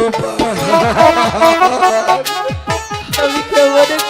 আমি কেমন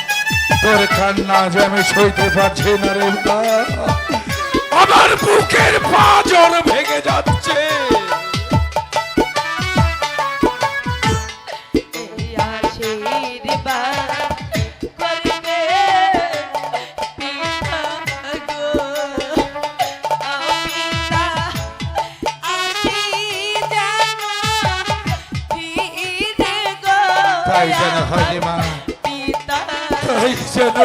তোর কান্না যে আমি সইতে পারছি না রে আমার বুকের পাঁজর ভেঙে যাচ্ছে। তাই যেন হয় মা। যেন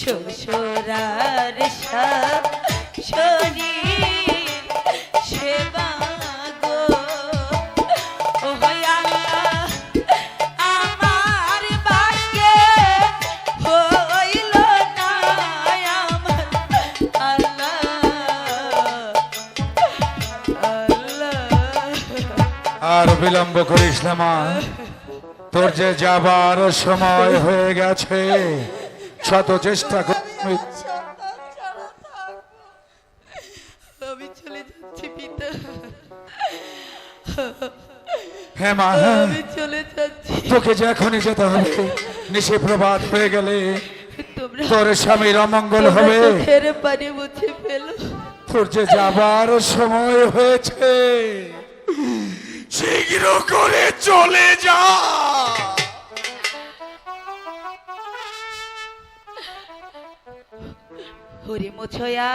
শ্বশুরার সব শরীর আর বিলম্ব করিস না মা। তোর যে যাবার সময় হয়ে গেছে শত চেষ্টা কর। আমি চলে যাচ্ছি পিতা। হ্যাঁ মা হ্যাঁ। আমি চলে যাচ্ছি। তোকে যে এখনই যেতে হবে নিশে প্রভাত হয়ে গেলে তোর স্বামীর অমঙ্গল হবে। চোখের পানি মুছে ফেলো। তোর যে যাবার সময় হয়েছে শীঘ্র করে চলে যা। হরি মুছয়া।